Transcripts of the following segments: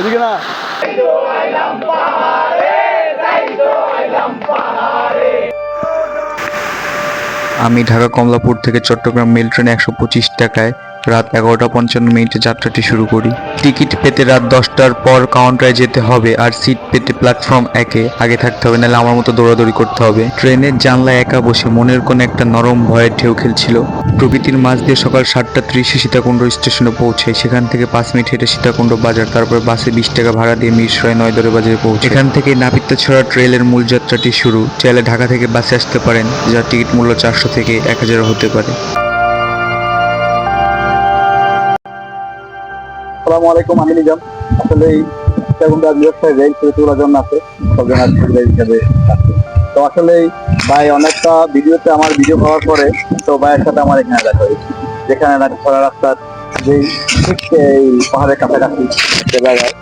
এদিকে না। আমি ঢাকা কমলাপুর থেকে চট্টগ্রাম মেল ট্রেনে একশো পঁচিশ টাকায় রাত এগারোটা পঞ্চান্ন মিনিটে যাত্রাটি শুরু করি। টিকিট পেতে রাত দশটার পর কাউন্টারে যেতে হবে আর সিট পেতে প্ল্যাটফর্ম একে আগে থাকতে হবে, নাহলে আমার মতো দৌড়াদৌড়ি করতে হবে। ট্রেনের জানলায় একা বসে মনের কোণে একটা নরম ভয়ের ঢেউ খেলছিল। প্রকৃতির মাঝ দিয়ে সকাল সাতটা ত্রিশে সীতাকুণ্ড স্টেশনে পৌঁছাই সেখান থেকে পাঁচ মিনিট হেঁটে সীতাকুণ্ড বাজার, তারপর বাসে বিশ টাকা ভাড়া দিয়ে মিরসরাই নয়দরে বাজারে পৌঁছে এখান থেকে নাপিতাছড়া ট্রেলের মূল যাত্রাটি শুরু। চাইলে ঢাকা থেকে বাসে আসতে পারেন, যার টিকিট মূল্য চারশো থেকে এক হাজার হতে পারে। আসসালামু আলাইকুম, আমি নিজাম। আসলে এই ব্যবসায় তোলার জন্য আছে সবজনের সুবিধা হিসাবে তো আসলে ভাই অনেকটা ভিডিওতে আমার ভিডিও পরে, তো ভাইয়ের সাথে আমার এখানে দেখা হয়েছে। যেখানে নাকি খরা রাস্তার যেই ঠিক এই পাহাড়ের কাছাকাছি সে জায়গায়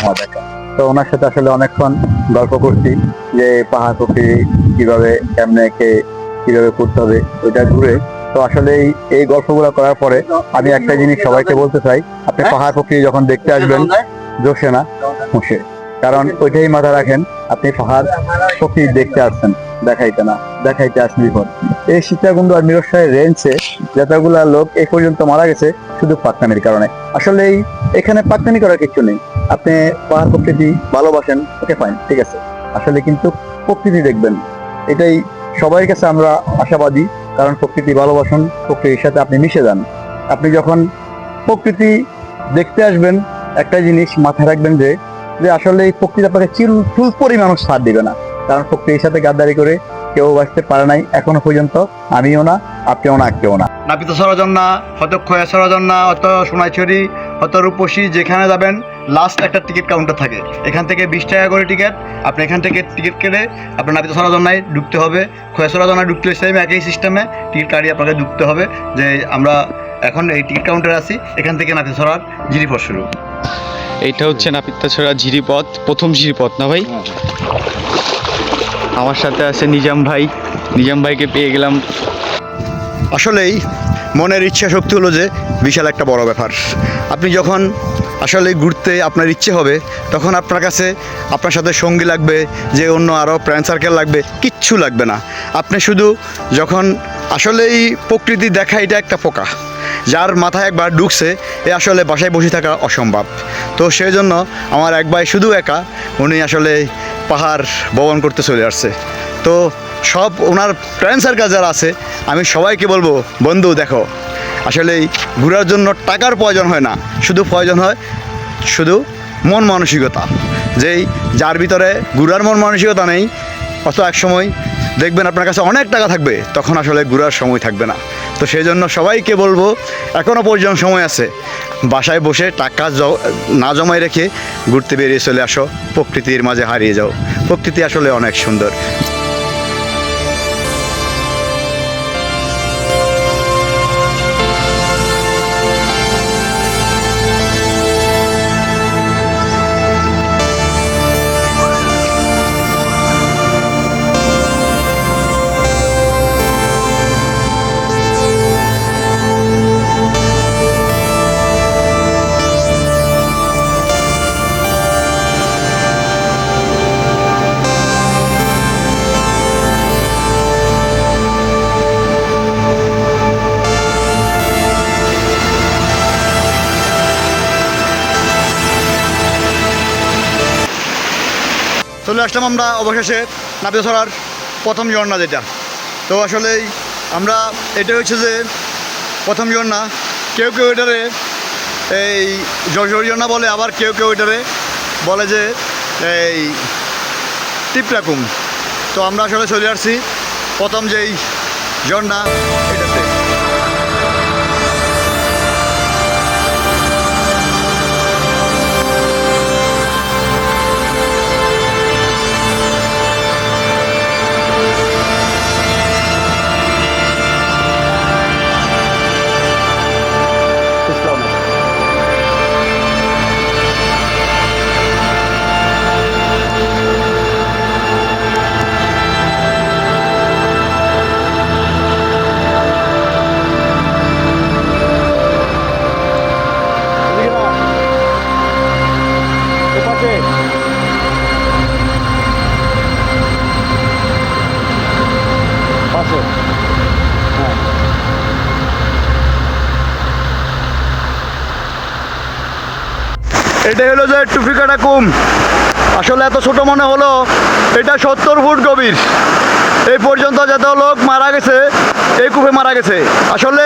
আমার দেখা। তো ওনার সাথে আসলে অনেকক্ষণ গল্প করছি, যে পাহাড় প্রকৃতি কীভাবে কেমনে কে কীভাবে করতে হবে, ওইটা ঘুরে তো আসলে এই- গল্পগুলো করার পরে আমি একটা জিনিস সবাইকে বলতে চাই। আপনি পাহাড় প্রকৃতি যখন দেখতে আসবেন জোশে না হুঁশে কারণ ওইটাই মাথা রাখেন আপনি পাহাড় প্রকৃতি দেখতে আসছেন দেখাইতে না দেখাইতে আসেন বিপদ এই সীতাকুণ্ড আর মিরসাহের রেঞ্জে যতগুলা লোক এই পর্যন্ত মারা গেছে শুধু পাকনামির কারণে। আসলে এই এখানে পাকনামি করার কিছু নেই। আপনি পাহাড় প্রকৃতি ভালোবাসেন ওকে ফাইন ঠিক আছে। আসলে কিন্তু প্রকৃতি দেখবেন। এটাই সবার কাছে আমরা আশাবাদী। কারণ প্রকৃতি ভালোবাসুন, প্রকৃতির সাথে আপনি মিশে যান। আপনি যখন প্রকৃতি দেখতে আসবেন, একটা জিনিস মাথায় রাখবেন যে যে আসলে এই প্রকৃতি আপনাকে চিল, চুল পরিমাণও ছাড় দিবে না। কারণ প্রকৃতির সাথে গাদ্দারি করে কেউ বাঁচতে পারে নাই এখনও পর্যন্ত, আমিও না, আপনিও না কেউ না। নাপিত সরজন্না হয়তো খয়া সরজন্না হয়তো সোনাইছড়ি হয়তো রূপসী, যেখানে যাবেন লাস্ট একটা টিকিট কাউন্টার থাকে। এখান থেকে বিশ টাকা করে টিকিট আপনি এখান থেকে টিকিট কেটে আপনার নাপিত সরজন্নায় ঢুকতে হবে। খয়া সরজন্নায় ঢুকতে সেম একই সিস্টেমে টিকিট কাটিয়ে আপনাকে ঢুকতে হবে যে আমরা এখন এই টিকিট কাউন্টারে আছি এখান থেকে নাপিত সরার জিরিপথ শুরু। এইটা হচ্ছে নাপিতাছড়া ঝিরিপথ প্রথম ঝিরিপথ না ভাই? আমার সাথে আছে নিজাম ভাই। নিজাম ভাইকে পেয়ে গেলাম। আসলেই মনের ইচ্ছা শক্তি হলো যে বিশাল একটা বড় ব্যাপার। আপনি যখন আসলে ঘুরতে আপনার ইচ্ছে হবে, তখন আপনার কাছে আপনার সাথে সঙ্গী লাগবে, যে অন্য আরও ফ্রেন্ড সার্কেল লাগবে, কিচ্ছু লাগবে না। আপনি শুধু যখন আসলেই প্রকৃতি দেখা এটা একটা পোকা, যার মাথায় একবার ঢুকছে, এ আসলে বাসায় বসে থাকা অসম্ভব। তো সেই জন্য আমার এক ভাই শুধু একা, উনি আসলে পাহাড় ভবন করতে চলে আসছে। তো সব ওনার ফ্রেন্ড সার্কেল যারা আছে, আমি সবাইকে বলব, বন্ধু দেখো আসলে ঘোরার জন্য টাকার প্রয়োজন হয় না। শুধু প্রয়োজন হয় শুধু মন মানসিকতা। যেই যার ভিতরে ঘোরার মন মানসিকতা নেই অত এক সময় দেখবেন আপনার কাছে অনেক টাকা থাকবে, তখন আসলে ঘোরার সময় থাকবে না। তো সেই জন্য সবাইকে বলব এখনও পর্যন্ত সময় আছে। বাসায় বসে টাকা না জমায় রেখে ঘুরতে বেরিয়ে চলে আসো। প্রকৃতির মাঝে হারিয়ে যাও। প্রকৃতি আসলে অনেক সুন্দর। চলে আসলাম আমরা অবশেষে নাপিতছড়ার প্রথম ঝর্ণা যেটা। তো আসলেই আমরা এটা হচ্ছে যে প্রথম ঝর্ণা। কেউ কেউ এটারে এই যশোর ঝর্ণা বলে, আবার কেউ কেউ এটারে বলে যে এই টিপরাকুম। তো আমরা আসলে চলে আসছি প্রথম যেই ঝর্ণা। এটা হলো যে টুপি কাটা কুম। আসলে এত ছোট মনে হলো, এটা সত্তর ফুট গভীর। এই পর্যন্ত যত লোক মারা গেছে, এই কূপে মারা গেছে। আসলে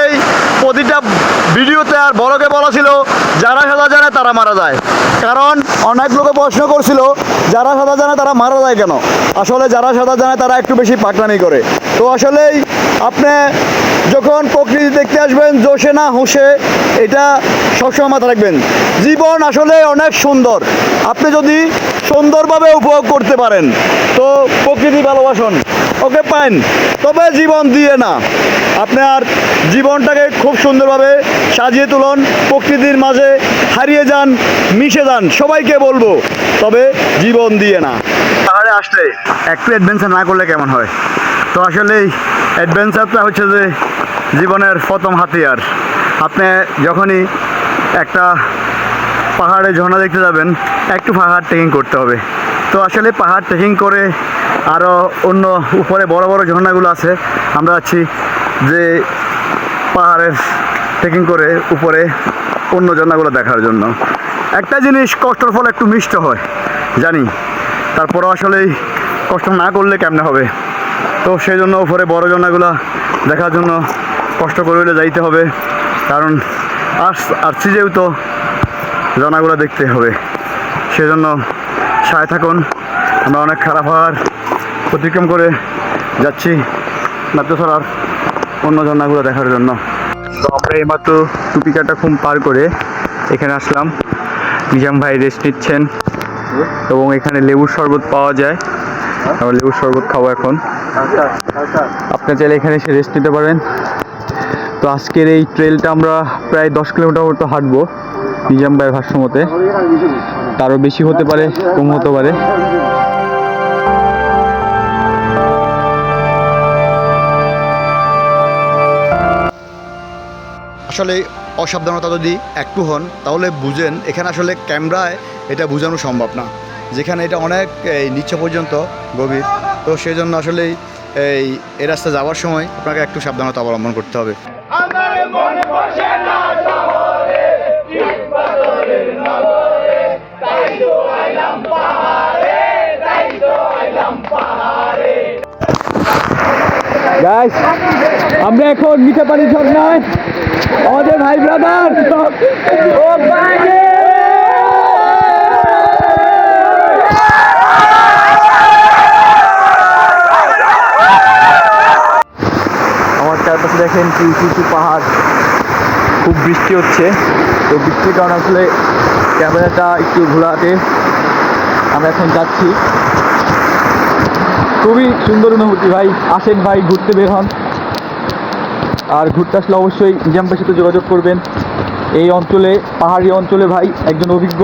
প্রতিটা ভিডিওতে আর বড়কে বলা ছিল, যারা খেলা জানে তারা মারা যায়। কারণ অনেক লোকে প্রশ্ন করছিল, যারা সাদা জানে তারা মারা যায় কেন? আসলে যারা সাদা জানে তারা একটু বেশি পাকনামি করে। তো আসলেই আপনি যখন প্রকৃতি দেখতে আসবেন, জোশে না হুঁশে, এটা সবসময় মাথা রাখবেন। জীবন আসলে অনেক সুন্দর। আপনি যদি সুন্দরভাবে উপভোগ করতে পারেন, তো প্রকৃতি ভালোবাসুন। ওকে পাইন তবে জীবন দিয়ে না। আপনার জীবনটাকে খুব সুন্দরভাবে সাজিয়ে তুলুন। প্রকৃতির মাঝে হারিয়ে যান, মিশে যান, সবাইকে বলব, তবে জীবন দিয়ে না। পাহাড়ে আসলে একটু অ্যাডভেঞ্চার না করলে কেমন হয়? তো আসলে অ্যাডভেঞ্চারটা হচ্ছে যে জীবনের প্রথম হাতিয়ার। আপনি যখনই একটা পাহাড়ে ঝর্ণা দেখতে যাবেন, একটু পাহাড় ট্রেকিং করতে হবে। তো আসলে পাহাড় ট্রেকিং করে আরও অন্য উপরে বড় বড় ঝর্ণাগুলো আছে। আমরা আছি যে পাহাড়ের ট্রেকিং করে উপরে অন্য ঝর্ণাগুলো দেখার জন্য। একটা জিনিস কষ্টর ফল একটু মিষ্ট হয়, জানি। তারপরও আসলেই কষ্ট না করলে কেমনে হবে? তো সেই জন্য উপরে বড় ঝর্ণাগুলো দেখার জন্য কষ্ট করে হলে যাইতে হবে। কারণ আস আসছি যেহেতু জনাগুলো দেখতে হবে, সেজন্য সায় থাকুন। আমরা অনেক খারাপ হওয়ার অতিক্রম করে যাচ্ছি। নাট্যছড়ার অন্য জনাগুলো দেখার জন্য। তো আমরা এইমাত্র টুপিকাটা খুব পার করে এখানে আসলাম। নিজাম ভাই রেস্ট নিচ্ছেন এবং এখানে লেবুর শরবত পাওয়া যায়। আমরা লেবুর শরবত খাব এখন। আপনি চাইলে এখানে এসে রেস্ট নিতে পারেন। তো আজকের এই ট্রেলটা আমরা প্রায় দশ কিলোমিটার মতো হাঁটবো নিজাম ভাই ভাষ্য মতে তারও বেশি হতে পারে, কম হতে পারে। আসলে অসাবধানতা যদি একটু হন তাহলে বুঝেন এখানে আসলে ক্যামেরায় এটা বোঝানো সম্ভব না। যেখানে এটা অনেক এই নিচে পর্যন্ত গভীর। তো সেই জন্য আসলে এই এই রাস্তা যাওয়ার সময় আপনাকে একটু সাবধানতা অবলম্বন করতে হবে। গাইস আমরা এখন মিঠা পানি ঝর্ণায় আমাদের ভাই ব্রাদার। আমার চারপাশে দেখেন কি উঁচু উঁচু পাহাড়। খুব বৃষ্টি হচ্ছে। তো বৃষ্টির কারণে আসলে ক্যামেরাটা একটু ঘোরাতে আমরা এখন যাচ্ছি। খুবই সুন্দর অনুভূতি ভাই। আসেন ভাই ঘুরতে বের হন। আর ঘুরতে আসলে অবশ্যই নিজামদের সাথে যোগাযোগ করবেন। এই অঞ্চলে, পাহাড়ি অঞ্চলে ভাই, একজন অভিজ্ঞ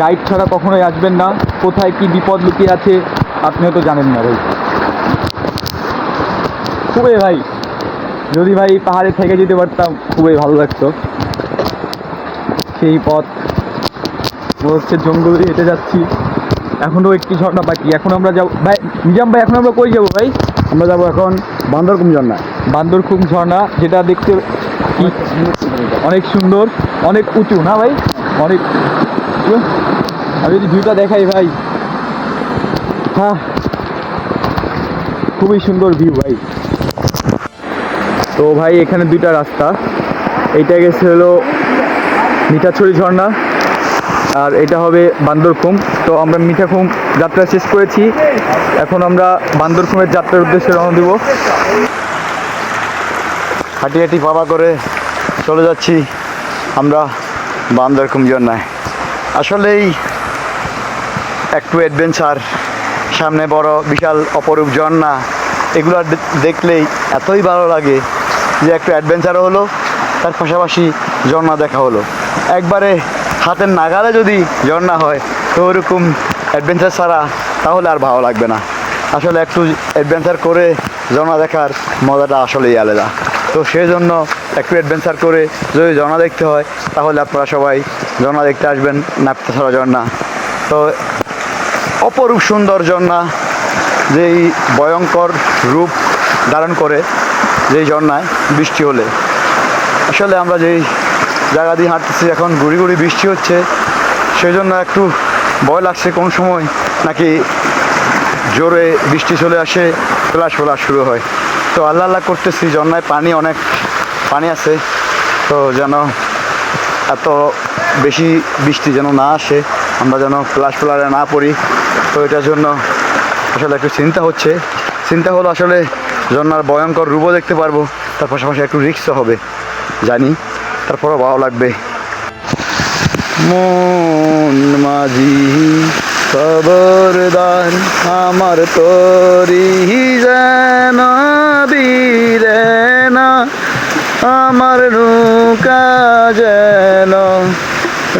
গাইড ছাড়া কখনোই আসবেন না। কোথায় কি বিপদ লুকিয়ে আছে আপনি হয়তো জানেন না ভাই। খুবই ভাই, যদি ভাই পাহাড়ে থেকে যেতে পারতাম, খুবই ভালো লাগতো। সেই পথ হচ্ছে জঙ্গল দিয়ে হেঁটে যাচ্ছি। এখনও একটি ঝর্ণা বাকি, এখন আমরা যাব ভাই নিজাম ভাই, এখন আমরা কই যাব ভাই? আমরা যাব এখন বান্দরকুম ঝর্ণা। বান্দরকুম ঝর্ণা, যেটা দেখতে অনেক সুন্দর, অনেক উঁচু, না ভাই? অনেক আমি যদি ভিউটা দেখাই ভাই। হ্যাঁ। খুবই সুন্দর ভিউ ভাই। তো ভাই, এখানে দুইটা রাস্তা। এইটা গেছে হলো মিঠাছড়ি ঝর্ণা। আর এটা হবে বান্দরকুম তো আমরা মিঠাকুম যাত্রা শেষ করেছি। এখন আমরা বান্দরকুমের যাত্রার উদ্দেশ্যে রওনা দিব। হাঁটি হাঁটি পাবা করে চলে যাচ্ছি আমরা বান্দরকুম ঝর্ণায় আসলেই একটু অ্যাডভেঞ্চার সামনে বড় বিশাল অপরূপ ঝর্ণা এগুলো দেখলেই এতই ভালো লাগে যে একটু অ্যাডভেঞ্চারও হলো, তার পাশাপাশি ঝর্ণা দেখা হলো। একবারে হাতের নাগালে যদি ঝর্ণা হয়, তো ওরকম অ্যাডভেঞ্চার ছাড়া তাহলে আর ভালো লাগবে না। আসলে একটু অ্যাডভেঞ্চার করে ঝর্ণা দেখার মজাটা আসলেই আলাদা। তো সেই জন্য একটু অ্যাডভেঞ্চার করে যদি ঝর্ণা দেখতে হয়, তাহলে আপনারা সবাই ঝর্ণা দেখতে আসবেন, নাপ্তাছড়া ঝর্ণা। তো অপরূপ সুন্দর ঝর্ণা, যেই ভয়ঙ্কর রূপ ধারণ করে যেই ঝর্ণায় বৃষ্টি হলে। আসলে আমরা যেই জায়গা দিয়ে হাঁটতেছি, এখন গুড়ি গুড়ি বৃষ্টি হচ্ছে। সেই জন্য একটু ভয় লাগছে কোন সময় নাকি জোরে বৃষ্টি চলে আসে ফ্লাশ ফ্লাশ শুরু হয়। তো আল্লাহ আল্লাহ করতেছি ঝর্ণায় পানি অনেক, পানি আছে। তো যেন এত বেশি বৃষ্টি যেন না আসে, আমরা যেন ফ্লাশ ফ্লারে না পড়ি। তো এটার জন্য আসলে একটু চিন্তা হচ্ছে। চিন্তা হলো আসলে ঝর্ণার ভয়ঙ্কর রূপও দেখতে পারব, তার পাশাপাশি একটু রিক্সও হবে, জানি। তারপরও ভালো লাগবে। মন মাঝি, খবরদার আমার তরি যেন বীরে না, আমার নৌকা যেন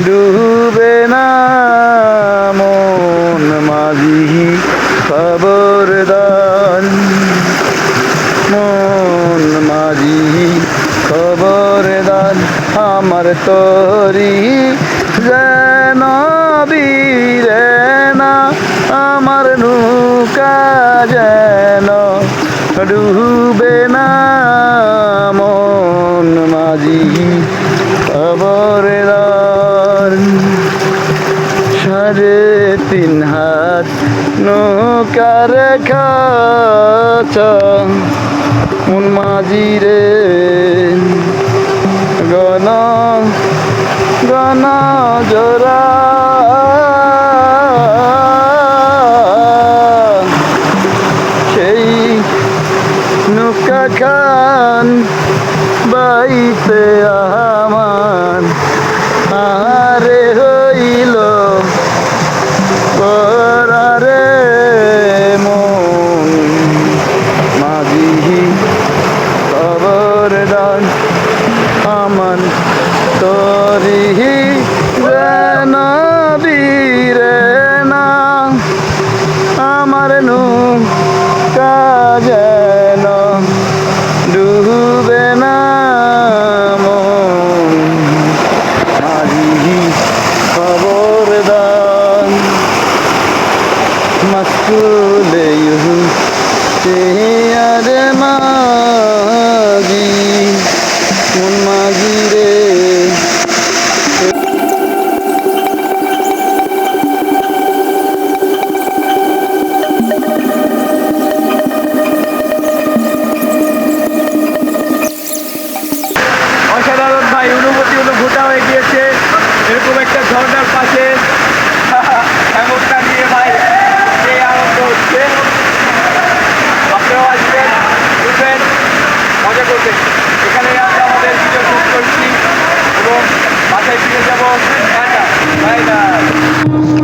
ডুবে না। মন মাঝি, খবরদার, মন মাঝি আমার তরি যেন বীরে না, আমার নৌকা যেন ডুবে না, মন মাঝি খবরদার সাড়ে তিন হাত নৌকার খাচা, মন মাঝি রে খান বাইতে আমার আরে হইল পরারে মন। মাঝি খবরদার আমার তরি যেন বীরে না। আমার নু যেন বাই বাই